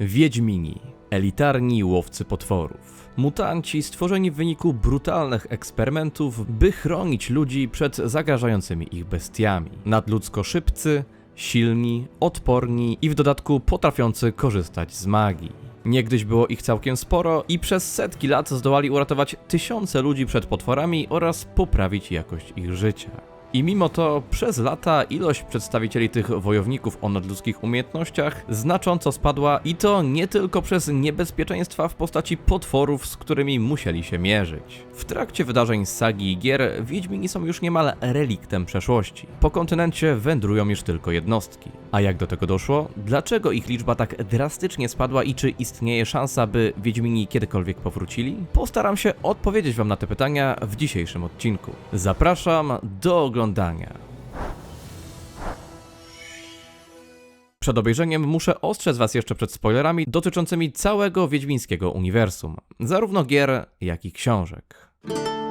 Wiedźmini, elitarni łowcy potworów. Mutanci stworzeni w wyniku brutalnych eksperymentów, by chronić ludzi przed zagrażającymi ich bestiami. Nadludzko szybcy, silni, odporni i w dodatku potrafiący korzystać z magii. Niegdyś było ich całkiem sporo i przez setki lat zdołali uratować tysiące ludzi przed potworami oraz poprawić jakość ich życia. I mimo to przez lata ilość przedstawicieli tych wojowników o nadludzkich umiejętnościach znacząco spadła i to nie tylko przez niebezpieczeństwa w postaci potworów, z którymi musieli się mierzyć. W trakcie wydarzeń z sagi i gier Wiedźmini są już niemal reliktem przeszłości. Po kontynencie wędrują już tylko jednostki. A jak do tego doszło? Dlaczego ich liczba tak drastycznie spadła i czy istnieje szansa, by Wiedźmini kiedykolwiek powrócili? Postaram się odpowiedzieć wam na te pytania w dzisiejszym odcinku. Zapraszam do oglądania. Przed obejrzeniem muszę ostrzec Was jeszcze przed spoilerami dotyczącymi całego wiedźmińskiego uniwersum, zarówno gier, jak i książek. Thank you.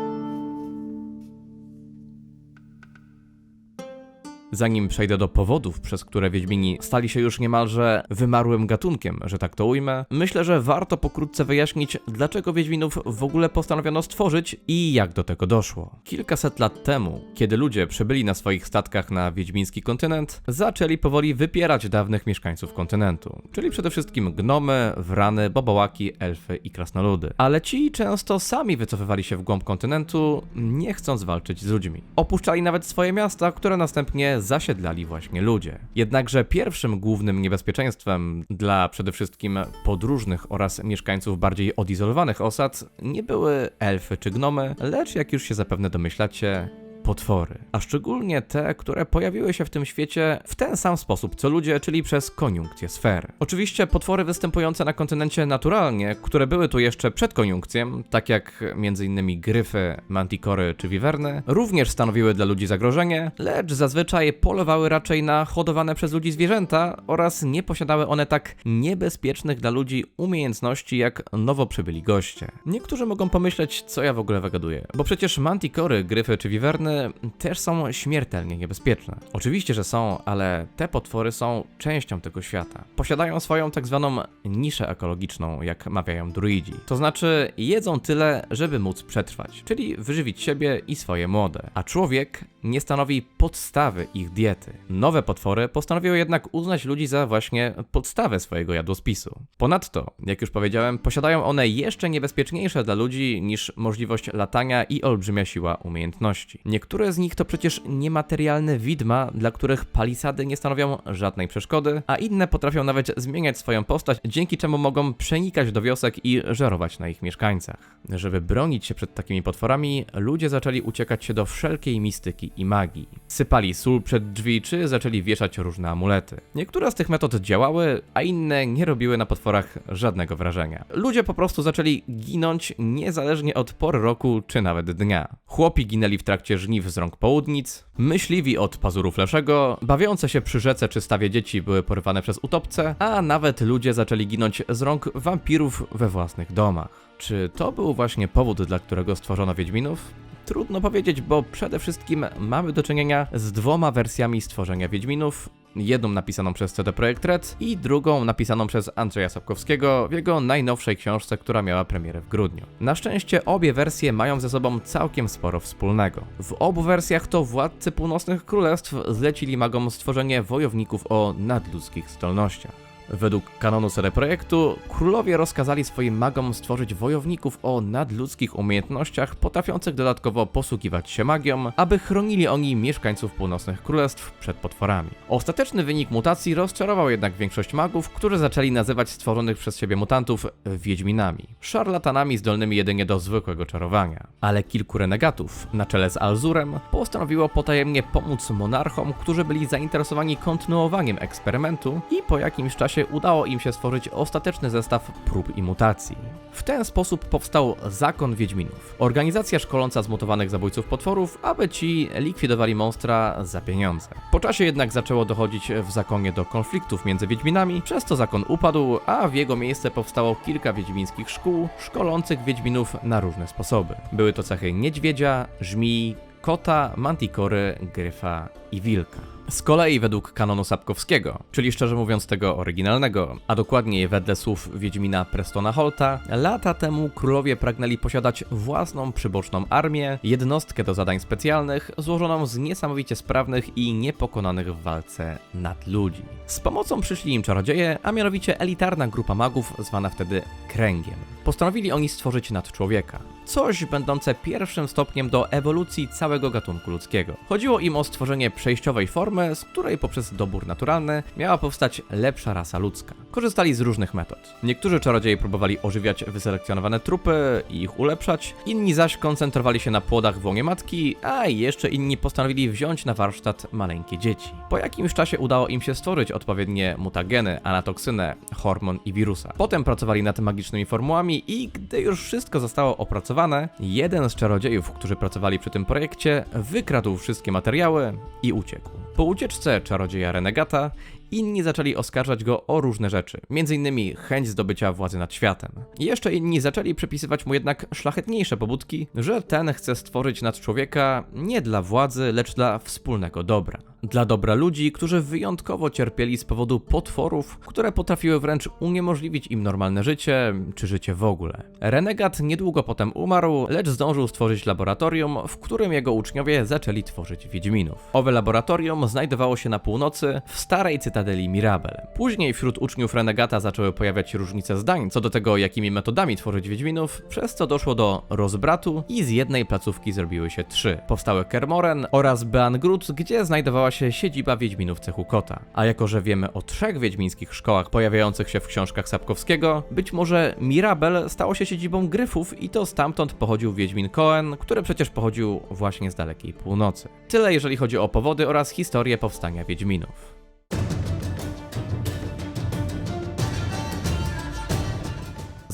Zanim przejdę do powodów, przez które Wiedźmini stali się już niemalże wymarłym gatunkiem, że tak to ujmę, myślę, że warto pokrótce wyjaśnić, dlaczego Wiedźminów w ogóle postanowiono stworzyć i jak do tego doszło. Kilkaset lat temu, kiedy ludzie przybyli na swoich statkach na wiedźmiński kontynent, zaczęli powoli wypierać dawnych mieszkańców kontynentu, czyli przede wszystkim gnomy, wrany, bobołaki, elfy i krasnoludy. Ale ci często sami wycofywali się w głąb kontynentu, nie chcąc walczyć z ludźmi. Opuszczali nawet swoje miasta, które następnie zasiedlali właśnie ludzie. Jednakże pierwszym głównym niebezpieczeństwem dla przede wszystkim podróżnych oraz mieszkańców bardziej odizolowanych osad nie były elfy czy gnomy, lecz jak już się zapewne domyślacie, potwory, a szczególnie te, które pojawiły się w tym świecie w ten sam sposób co ludzie, czyli przez koniunkcję sfer. Oczywiście potwory występujące na kontynencie naturalnie, które były tu jeszcze przed koniunkcją, tak jak m.in. gryfy, mantikory czy wiwerny, również stanowiły dla ludzi zagrożenie, lecz zazwyczaj polowały raczej na hodowane przez ludzi zwierzęta oraz nie posiadały one tak niebezpiecznych dla ludzi umiejętności jak nowo przybyli goście. Niektórzy mogą pomyśleć, co ja w ogóle wygaduję, bo przecież mantikory, gryfy czy wiwerny też są śmiertelnie niebezpieczne. Oczywiście, że są, ale te potwory są częścią tego świata. Posiadają swoją tak zwaną niszę ekologiczną, jak mawiają druidzi. To znaczy, jedzą tyle, żeby móc przetrwać, czyli wyżywić siebie i swoje młode. A człowiek nie stanowi podstawy ich diety. Nowe potwory postanowiły jednak uznać ludzi za właśnie podstawę swojego jadłospisu. Ponadto, jak już powiedziałem, posiadają one jeszcze niebezpieczniejsze dla ludzi niż możliwość latania i olbrzymia siła umiejętności. Niektóre z nich to przecież niematerialne widma, dla których palisady nie stanowią żadnej przeszkody, a inne potrafią nawet zmieniać swoją postać, dzięki czemu mogą przenikać do wiosek i żerować na ich mieszkańcach. Żeby bronić się przed takimi potworami, ludzie zaczęli uciekać się do wszelkiej mistyki i magii. Sypali sól przed drzwi, czy zaczęli wieszać różne amulety. Niektóre z tych metod działały, a inne nie robiły na potworach żadnego wrażenia. Ludzie po prostu zaczęli ginąć niezależnie od pory roku, czy nawet dnia. Chłopi ginęli w trakcie żniw z rąk południc, myśliwi od pazurów leszego, bawiące się przy rzece czy stawie dzieci były porywane przez utopce, a nawet ludzie zaczęli ginąć z rąk wampirów we własnych domach. Czy to był właśnie powód, dla którego stworzono Wiedźminów? Trudno powiedzieć, bo przede wszystkim mamy do czynienia z dwoma wersjami stworzenia Wiedźminów. Jedną napisaną przez CD Projekt Red i drugą napisaną przez Andrzeja Sapkowskiego w jego najnowszej książce, która miała premierę w grudniu. Na szczęście obie wersje mają ze sobą całkiem sporo wspólnego. W obu wersjach to władcy północnych królestw zlecili magom stworzenie wojowników o nadludzkich zdolnościach. Według kanonu CD Projektu, królowie rozkazali swoim magom stworzyć wojowników o nadludzkich umiejętnościach, potrafiących dodatkowo posługiwać się magią, aby chronili oni mieszkańców północnych królestw przed potworami. Ostateczny wynik mutacji rozczarował jednak większość magów, którzy zaczęli nazywać stworzonych przez siebie mutantów wiedźminami, szarlatanami zdolnymi jedynie do zwykłego czarowania. Ale kilku renegatów, na czele z Alzurem, postanowiło potajemnie pomóc monarchom, którzy byli zainteresowani kontynuowaniem eksperymentu i po jakimś czasie udało im się stworzyć ostateczny zestaw prób i mutacji. W ten sposób powstał Zakon Wiedźminów, organizacja szkoląca zmutowanych zabójców potworów, aby ci likwidowali monstra za pieniądze. Po czasie jednak zaczęło dochodzić w zakonie do konfliktów między Wiedźminami, przez to zakon upadł, a w jego miejsce powstało kilka wiedźmińskich szkół szkolących Wiedźminów na różne sposoby. Były to cechy niedźwiedzia, żmii, kota, mantikory, gryfa i wilka. Z kolei według kanonu Sapkowskiego, czyli szczerze mówiąc tego oryginalnego, a dokładniej wedle słów Wiedźmina Prestona Holta, lata temu królowie pragnęli posiadać własną przyboczną armię, jednostkę do zadań specjalnych, złożoną z niesamowicie sprawnych i niepokonanych w walce nadludzi. Z pomocą przyszli im czarodzieje, a mianowicie elitarna grupa magów zwana wtedy Kręgiem. Postanowili oni stworzyć nadczłowieka. Coś będące pierwszym stopniem do ewolucji całego gatunku ludzkiego. Chodziło im o stworzenie przejściowej formy, z której poprzez dobór naturalny miała powstać lepsza rasa ludzka. Korzystali z różnych metod. Niektórzy czarodzieje próbowali ożywiać wyselekcjonowane trupy i ich ulepszać, inni zaś koncentrowali się na płodach w łonie matki, a jeszcze inni postanowili wziąć na warsztat maleńkie dzieci. Po jakimś czasie udało im się stworzyć odpowiednie mutageny, anatoksynę, hormon i wirusa. Potem pracowali nad magicznymi formułami i gdy już wszystko zostało opracowane, jeden z czarodziejów, którzy pracowali przy tym projekcie, wykradł wszystkie materiały i uciekł. Po ucieczce czarodzieja Renegata inni zaczęli oskarżać go o różne rzeczy, m.in. chęć zdobycia władzy nad światem. Jeszcze inni zaczęli przypisywać mu jednak szlachetniejsze pobudki, że ten chce stworzyć nad człowieka nie dla władzy, lecz dla wspólnego dobra. Dla dobra ludzi, którzy wyjątkowo cierpieli z powodu potworów, które potrafiły wręcz uniemożliwić im normalne życie, czy życie w ogóle. Renegat niedługo potem umarł, lecz zdążył stworzyć laboratorium, w którym jego uczniowie zaczęli tworzyć Wiedźminów. Owe laboratorium znajdowało się na północy, w starej cytadeli Mirabel. Później wśród uczniów Renegata zaczęły pojawiać się różnice zdań co do tego, jakimi metodami tworzyć Wiedźminów, przez co doszło do rozbratu i z jednej placówki zrobiły się trzy. Powstały Kermoren oraz Beangrud, gdzie znajdowała się siedziba Wiedźminów cechu Kota. A jako, że wiemy o trzech wiedźmińskich szkołach pojawiających się w książkach Sapkowskiego, być może Mirabel stało się siedzibą Gryfów i to stamtąd pochodził Wiedźmin Cohen, który przecież pochodził właśnie z dalekiej północy. Tyle jeżeli chodzi o powody oraz historię powstania Wiedźminów.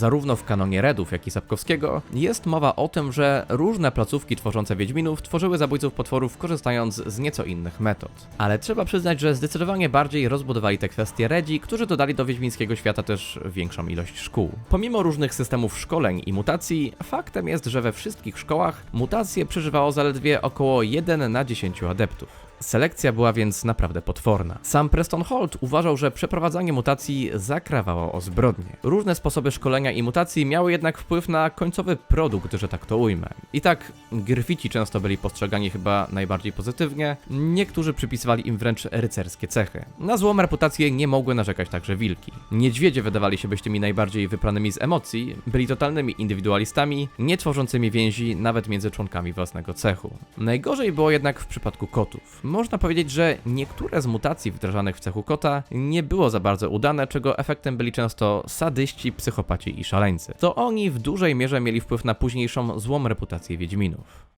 Zarówno w kanonie Redów, jak i Sapkowskiego jest mowa o tym, że różne placówki tworzące Wiedźminów tworzyły zabójców potworów korzystając z nieco innych metod. Ale trzeba przyznać, że zdecydowanie bardziej rozbudowali te kwestie Redzi, którzy dodali do wiedźmińskiego świata też większą ilość szkół. Pomimo różnych systemów szkoleń i mutacji, faktem jest, że we wszystkich szkołach mutacje przeżywało zaledwie około 1 na 10 adeptów. Selekcja była więc naprawdę potworna. Sam Preston Holt uważał, że przeprowadzanie mutacji zakrawało o zbrodnie. Różne sposoby szkolenia i mutacji miały jednak wpływ na końcowy produkt, że tak to ujmę. I tak, Gryfici często byli postrzegani chyba najbardziej pozytywnie, niektórzy przypisywali im wręcz rycerskie cechy. Na złą reputację nie mogły narzekać także wilki. Niedźwiedzie wydawali się być tymi najbardziej wypranymi z emocji, byli totalnymi indywidualistami, nie tworzącymi więzi nawet między członkami własnego cechu. Najgorzej było jednak w przypadku kotów. Można powiedzieć, że niektóre z mutacji wdrażanych w cechu kota nie było za bardzo udane, czego efektem byli często sadyści, psychopaci i szaleńcy. To oni w dużej mierze mieli wpływ na późniejszą złą reputację Wiedźminów.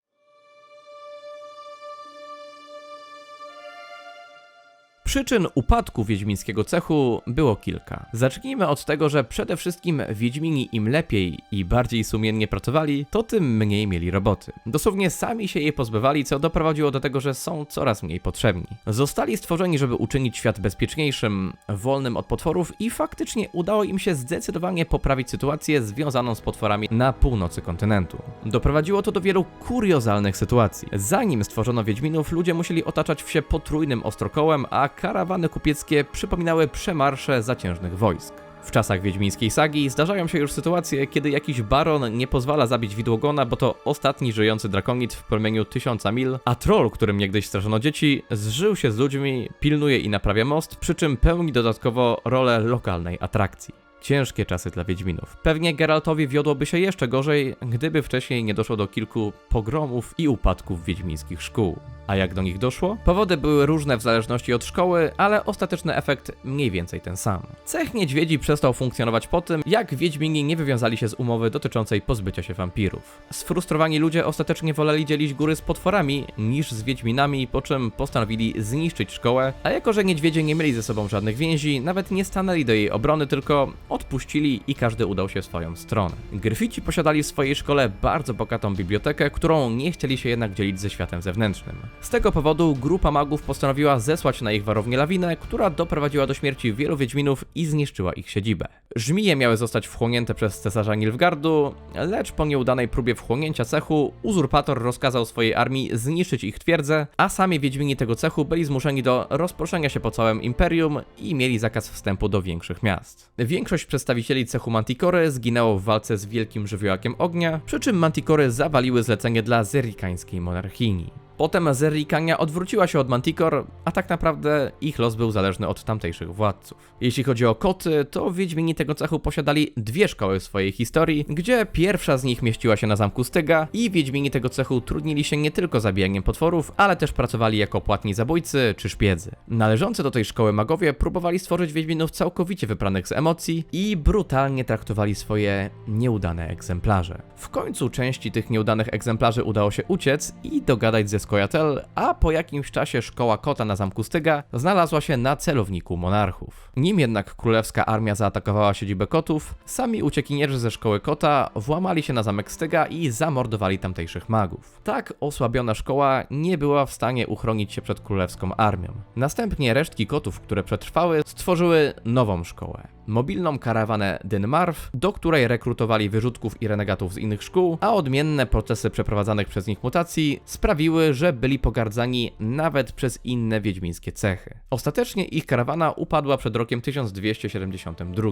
Przyczyn upadku wiedźmińskiego cechu było kilka. Zacznijmy od tego, że przede wszystkim wiedźmini im lepiej i bardziej sumiennie pracowali, to tym mniej mieli roboty. Dosłownie sami się jej pozbywali, co doprowadziło do tego, że są coraz mniej potrzebni. Zostali stworzeni, żeby uczynić świat bezpieczniejszym, wolnym od potworów i faktycznie udało im się zdecydowanie poprawić sytuację związaną z potworami na północy kontynentu. Doprowadziło to do wielu kuriozalnych sytuacji. Zanim stworzono Wiedźminów, ludzie musieli otaczać się potrójnym ostrokołem, a karawany kupieckie przypominały przemarsze zaciężnych wojsk. W czasach wiedźmińskiej sagi zdarzają się już sytuacje, kiedy jakiś baron nie pozwala zabić widłogona, bo to ostatni żyjący drakonit w promieniu tysiąca mil, a troll, którym niegdyś straszono dzieci, zżył się z ludźmi, pilnuje i naprawia most, przy czym pełni dodatkowo rolę lokalnej atrakcji. Ciężkie czasy dla Wiedźminów. Pewnie Geraltowi wiodłoby się jeszcze gorzej, gdyby wcześniej nie doszło do kilku pogromów i upadków wiedźmińskich szkół. A jak do nich doszło? Powody były różne w zależności od szkoły, ale ostateczny efekt mniej więcej ten sam. Cech niedźwiedzi przestał funkcjonować po tym, jak Wiedźmini nie wywiązali się z umowy dotyczącej pozbycia się wampirów. Sfrustrowani ludzie ostatecznie woleli dzielić góry z potworami niż z Wiedźminami, po czym postanowili zniszczyć szkołę, a jako że niedźwiedzie nie mieli ze sobą żadnych więzi, nawet nie stanęli do jej obrony, tylko odpuścili i każdy udał się w swoją stronę. Gryfici posiadali w swojej szkole bardzo bogatą bibliotekę, którą nie chcieli się jednak dzielić ze światem zewnętrznym. Z tego powodu grupa magów postanowiła zesłać na ich warownię lawinę, która doprowadziła do śmierci wielu wiedźminów i zniszczyła ich siedzibę. Żmije miały zostać wchłonięte przez cesarza Nilfgardu, lecz po nieudanej próbie wchłonięcia cechu, uzurpator rozkazał swojej armii zniszczyć ich twierdzę, a sami wiedźmini tego cechu byli zmuszeni do rozproszenia się po całym imperium i mieli zakaz wstępu do większych miast. Większość przedstawicieli cechu Manticory zginęło w walce z wielkim żywiołakiem ognia, przy czym Manticory zawaliły zlecenie dla zerikańskiej monarchini. Potem Zerrikania odwróciła się od Manticore, a tak naprawdę ich los był zależny od tamtejszych władców. Jeśli chodzi o koty, to Wiedźmini tego cechu posiadali dwie szkoły w swojej historii, gdzie pierwsza z nich mieściła się na zamku Styga i Wiedźmini tego cechu trudnili się nie tylko zabijaniem potworów, ale też pracowali jako płatni zabójcy czy szpiedzy. Należący do tej szkoły magowie próbowali stworzyć Wiedźminów całkowicie wypranych z emocji i brutalnie traktowali swoje nieudane egzemplarze. W końcu części tych nieudanych egzemplarzy udało się uciec i dogadać ze Skojatel, a po jakimś czasie szkoła kota na zamku Styga znalazła się na celowniku monarchów. Nim jednak królewska armia zaatakowała siedzibę kotów, sami uciekinierzy ze szkoły kota włamali się na zamek Styga i zamordowali tamtejszych magów. Tak osłabiona szkoła nie była w stanie uchronić się przed królewską armią. Następnie resztki kotów, które przetrwały, stworzyły nową szkołę. Mobilną karawanę Dynmarf, do której rekrutowali wyrzutków i renegatów z innych szkół, a odmienne procesy przeprowadzanych przez nich mutacji sprawiły, że byli pogardzani nawet przez inne wiedźmińskie cechy. Ostatecznie ich karawana upadła przed rokiem 1272.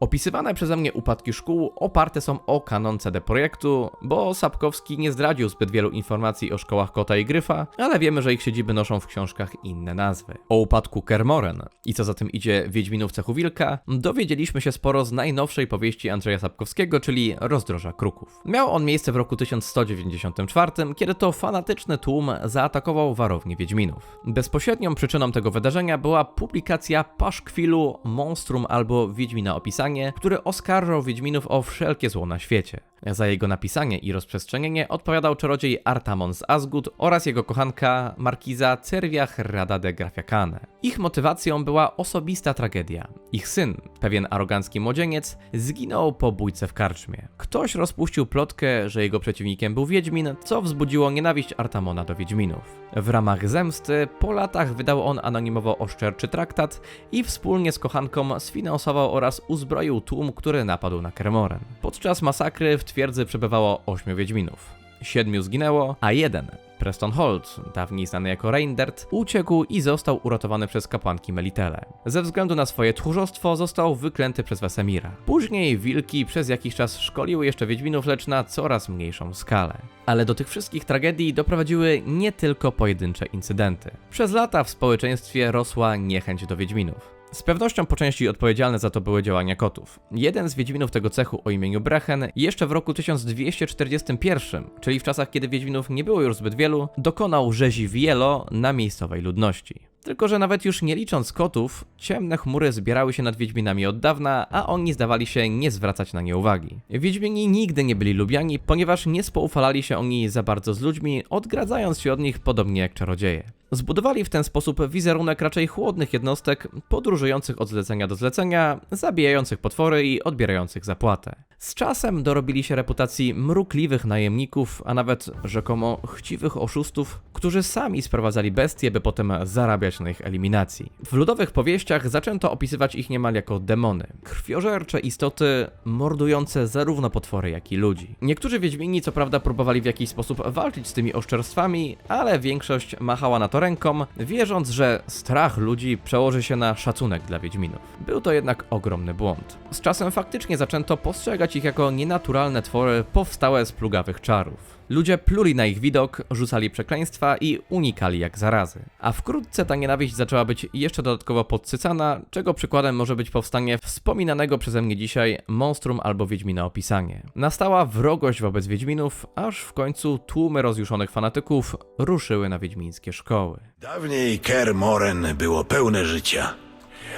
Opisywane przeze mnie upadki szkół oparte są o kanon CD Projektu, bo Sapkowski nie zdradził zbyt wielu informacji o szkołach Kota i Gryfa, ale wiemy, że ich siedziby noszą w książkach inne nazwy. O upadku Kermoren i co za tym idzie Wiedźminów Cechu Wilka, dowiedzieliśmy się sporo z najnowszej powieści Andrzeja Sapkowskiego, czyli Rozdroża Kruków. Miał on miejsce w roku 1194, kiedy to fanatyczny tłum zaatakował warownię Wiedźminów. Bezpośrednią przyczyną tego wydarzenia była publikacja paszkwilu Monstrum albo Wiedźmina Opisanie, który oskarżał Wiedźminów o wszelkie zło na świecie. Za jego napisanie i rozprzestrzenienie odpowiadał czarodziej Artamon z Azgud oraz jego kochanka markiza Cervia Hrada de Grafiakane. Ich motywacją była osobista tragedia. Ich syn, pewien arogancki młodzieniec, zginął po bójce w karczmie. Ktoś rozpuścił plotkę, że jego przeciwnikiem był Wiedźmin, co wzbudziło nienawiść Artamona do Wiedźminów. W ramach zemsty po latach wydał on anonimowo oszczerczy traktat i wspólnie z kochanką sfinansował oraz uzbroił tłum, który napadł na Kermoren. Podczas masakry w twierdzy przebywało ośmiu Wiedźminów. Siedmiu zginęło, a jeden, Preston Holt, dawniej znany jako Reindert, uciekł i został uratowany przez kapłanki Melitele. Ze względu na swoje tchórzostwo został wyklęty przez Wesemira. Później wilki przez jakiś czas szkoliły jeszcze Wiedźminów, lecz na coraz mniejszą skalę. Ale do tych wszystkich tragedii doprowadziły nie tylko pojedyncze incydenty. Przez lata w społeczeństwie rosła niechęć do Wiedźminów. Z pewnością po części odpowiedzialne za to były działania kotów. Jeden z Wiedźminów tego cechu o imieniu Brechen jeszcze w roku 1241, czyli w czasach kiedy Wiedźminów nie było już zbyt wielu, dokonał rzezi wielo na miejscowej ludności. Tylko, że nawet już nie licząc kotów, ciemne chmury zbierały się nad Wiedźminami od dawna, a oni zdawali się nie zwracać na nie uwagi. Wiedźmini nigdy nie byli lubiani, ponieważ nie spoufalali się oni za bardzo z ludźmi, odgradzając się od nich podobnie jak czarodzieje. Zbudowali w ten sposób wizerunek raczej chłodnych jednostek, podróżujących od zlecenia do zlecenia, zabijających potwory i odbierających zapłatę. Z czasem dorobili się reputacji mrukliwych najemników, a nawet rzekomo chciwych oszustów, którzy sami sprowadzali bestie, by potem zarabiać eliminacji. W ludowych powieściach zaczęto opisywać ich niemal jako demony, krwiożercze istoty mordujące zarówno potwory, jak i ludzi. Niektórzy wiedźmini co prawda próbowali w jakiś sposób walczyć z tymi oszczerstwami, ale większość machała na to ręką, wierząc, że strach ludzi przełoży się na szacunek dla wiedźminów. Był to jednak ogromny błąd. Z czasem faktycznie zaczęto postrzegać ich jako nienaturalne twory powstałe z plugawych czarów. Ludzie pluli na ich widok, rzucali przekleństwa i unikali jak zarazy. A wkrótce ta nienawiść zaczęła być jeszcze dodatkowo podsycana, czego przykładem może być powstanie wspominanego przeze mnie dzisiaj monstrum albo Wiedźmina opisanie. Nastała wrogość wobec Wiedźminów, aż w końcu tłumy rozjuszonych fanatyków ruszyły na wiedźmińskie szkoły. Dawniej Ker Moren było pełne życia.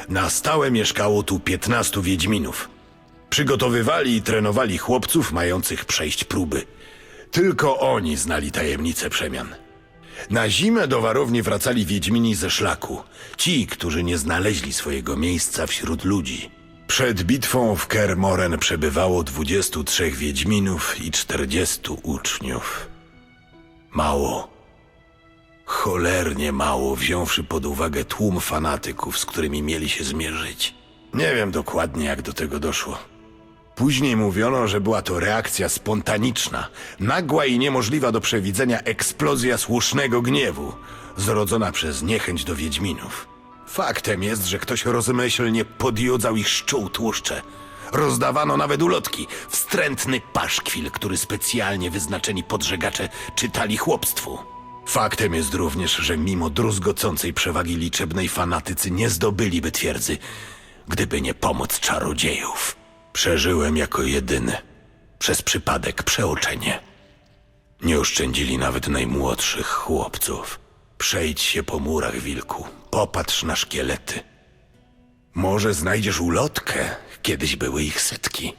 Na stałe mieszkało tu 15 wiedźminów. Przygotowywali i trenowali chłopców mających przejść próby. Tylko oni znali tajemnicę przemian. Na zimę do warowni wracali Wiedźmini ze szlaku. Ci, którzy nie znaleźli swojego miejsca wśród ludzi. Przed bitwą w Kermoren przebywało 23 Wiedźminów i 40 uczniów. Mało. Cholernie mało, wziąwszy pod uwagę tłum fanatyków, z którymi mieli się zmierzyć. Nie wiem dokładnie, jak do tego doszło. Później mówiono, że była to reakcja spontaniczna, nagła i niemożliwa do przewidzenia eksplozja słusznego gniewu, zrodzona przez niechęć do Wiedźminów. Faktem jest, że ktoś rozmyślnie podjudzał ich szczół tłuszcze. Rozdawano nawet ulotki, wstrętny paszkwil, który specjalnie wyznaczeni podżegacze czytali chłopstwu. Faktem jest również, że mimo druzgocącej przewagi liczebnej fanatycy nie zdobyliby twierdzy, gdyby nie pomoc czarodziejów. Przeżyłem jako jedyny. Przez przypadek przeoczenie. Nie oszczędzili nawet najmłodszych chłopców. Przejdź się po murach, wilku. Popatrz na szkielety. Może znajdziesz ulotkę. Kiedyś były ich setki.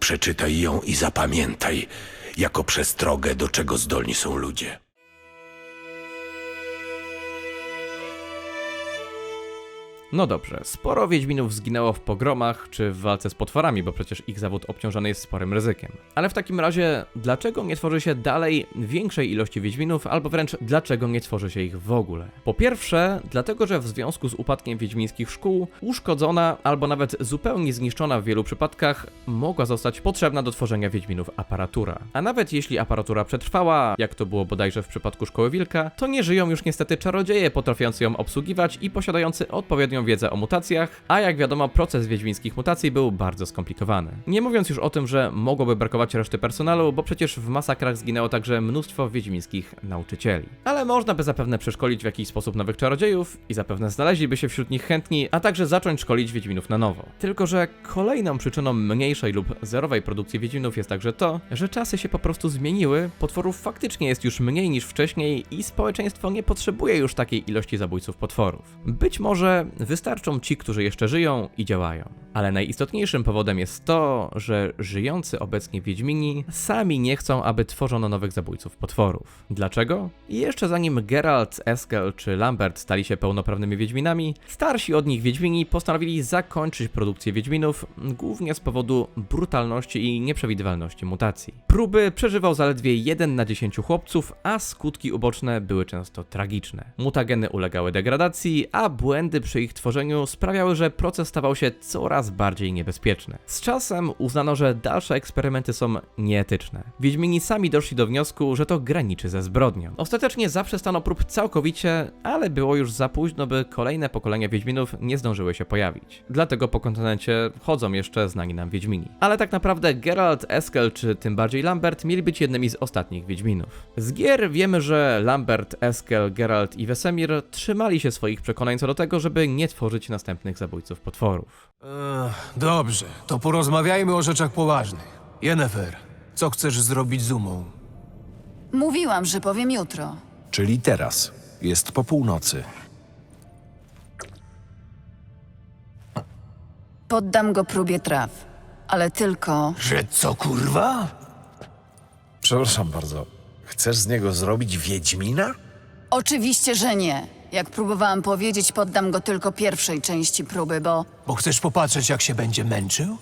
Przeczytaj ją i zapamiętaj, jako przestrogę, do czego zdolni są ludzie. No dobrze, sporo Wiedźminów zginęło w pogromach czy w walce z potworami, bo przecież ich zawód obciążony jest sporym ryzykiem. Ale w takim razie, dlaczego nie tworzy się dalej większej ilości Wiedźminów, albo wręcz dlaczego nie tworzy się ich w ogóle? Po pierwsze, dlatego, że w związku z upadkiem wiedźmińskich szkół, uszkodzona albo nawet zupełnie zniszczona w wielu przypadkach, mogła zostać potrzebna do tworzenia Wiedźminów aparatura. A nawet jeśli aparatura przetrwała, jak to było bodajże w przypadku Szkoły Wilka, to nie żyją już niestety czarodzieje potrafiący ją obsługiwać i posiadający odpowiednią wiedzę o mutacjach, a jak wiadomo proces wiedźmińskich mutacji był bardzo skomplikowany. Nie mówiąc już o tym, że mogłoby brakować reszty personelu, bo przecież w masakrach zginęło także mnóstwo wiedźmińskich nauczycieli. Ale można by zapewne przeszkolić w jakiś sposób nowych czarodziejów i zapewne znaleźliby się wśród nich chętni, a także zacząć szkolić wiedźminów na nowo. Tylko, że kolejną przyczyną mniejszej lub zerowej produkcji wiedźminów jest także to, że czasy się po prostu zmieniły, potworów faktycznie jest już mniej niż wcześniej i społeczeństwo nie potrzebuje już takiej ilości zabójców potworów. Być może wystarczą ci, którzy jeszcze żyją i działają. Ale najistotniejszym powodem jest to, że żyjący obecnie Wiedźmini sami nie chcą, aby tworzono nowych zabójców potworów. Dlaczego? Jeszcze zanim Geralt, Eskel czy Lambert stali się pełnoprawnymi Wiedźminami, starsi od nich Wiedźmini postanowili zakończyć produkcję Wiedźminów, głównie z powodu brutalności i nieprzewidywalności mutacji. Próby przeżywał zaledwie 1 na 10 chłopców, a skutki uboczne były często tragiczne. Mutageny ulegały degradacji, a błędy przy ich tworzeniu sprawiały, że proces stawał się coraz bardziej niebezpieczny. Z czasem uznano, że dalsze eksperymenty są nieetyczne. Wiedźmini sami doszli do wniosku, że to graniczy ze zbrodnią. Ostatecznie zaprzestano prób całkowicie, ale było już za późno, by kolejne pokolenia Wiedźminów nie zdążyły się pojawić. Dlatego po kontynencie chodzą jeszcze znani nam Wiedźmini. Ale tak naprawdę Geralt, Eskel czy tym bardziej Lambert mieli być jednymi z ostatnich Wiedźminów. Z gier wiemy, że Lambert, Eskel, Geralt i Wesemir trzymali się swoich przekonań co do tego, żeby nie tworzyć następnych zabójców potworów. Ech, dobrze, to porozmawiajmy o rzeczach poważnych. Jennefer, co chcesz zrobić z Umą? Mówiłam, że powiem jutro. Czyli teraz. Jest po północy. Poddam go próbie traw. Ale tylko. Że co, kurwa? Przepraszam bardzo. Chcesz z niego zrobić Wiedźmina? Oczywiście, że nie. Jak próbowałam powiedzieć, poddam go tylko pierwszej części próby, bo Bo chcesz popatrzeć, jak się będzie męczył?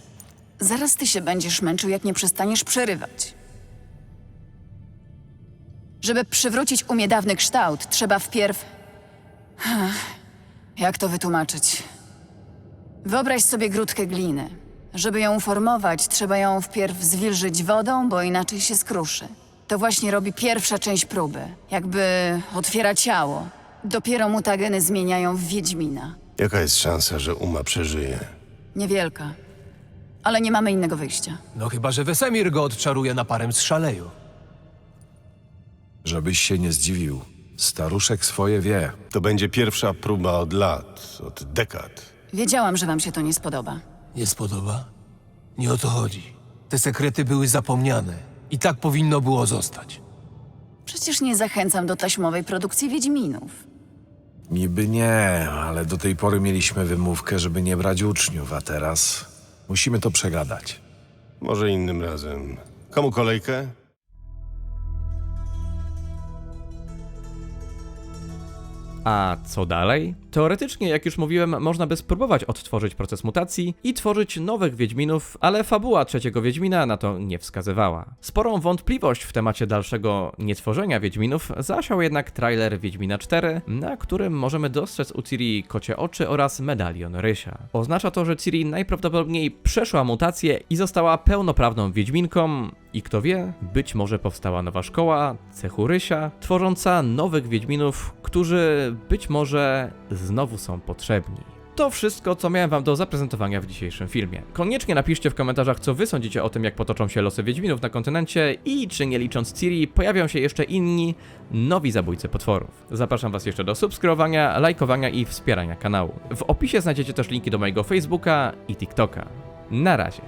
zaraz ty się będziesz męczył, jak nie przestaniesz przerywać. Żeby przywrócić umie dawny kształt, trzeba wpierw. Ach, Jak to wytłumaczyć? Wyobraź sobie grudkę gliny. Żeby ją uformować, trzeba ją wpierw zwilżyć wodą, bo inaczej się skruszy. To właśnie robi pierwsza część próby. Jakby otwiera ciało. Dopiero mutageny zmieniają w Wiedźmina. Jaka jest szansa, że Uma przeżyje? Niewielka. Ale nie mamy innego wyjścia. No chyba, że Wesemir go odczaruje na parem z szaleju. Żebyś się nie zdziwił. Staruszek swoje wie. To będzie pierwsza próba od lat, od dekad. Wiedziałam, że wam się to nie spodoba. Nie spodoba? Nie o to chodzi. Te sekrety były zapomniane. I tak powinno było zostać. Przecież nie zachęcam do taśmowej produkcji Wiedźminów. Niby nie, ale do tej pory mieliśmy wymówkę, żeby nie brać uczniów, a teraz musimy to przegadać. Może innym razem. Komu kolejkę? A co dalej? Teoretycznie, jak już mówiłem, można by spróbować odtworzyć proces mutacji i tworzyć nowych Wiedźminów, ale fabuła trzeciego Wiedźmina na to nie wskazywała. Sporą wątpliwość w temacie dalszego nietworzenia Wiedźminów zasiał jednak trailer Wiedźmina 4, na którym możemy dostrzec u Ciri kocie oczy oraz medalion Rysia. Oznacza to, że Ciri najprawdopodobniej przeszła mutację i została pełnoprawną Wiedźminką, i kto wie, być może powstała nowa szkoła, cechu Rysia, tworząca nowych Wiedźminów, którzy być może znowu są potrzebni. To wszystko, co miałem wam do zaprezentowania w dzisiejszym filmie. Koniecznie napiszcie w komentarzach, co wy sądzicie o tym, jak potoczą się losy Wiedźminów na kontynencie i czy nie licząc Ciri, pojawią się jeszcze inni, nowi zabójcy potworów. Zapraszam was jeszcze do subskrybowania, lajkowania i wspierania kanału. W opisie znajdziecie też linki do mojego Facebooka i TikToka. Na razie.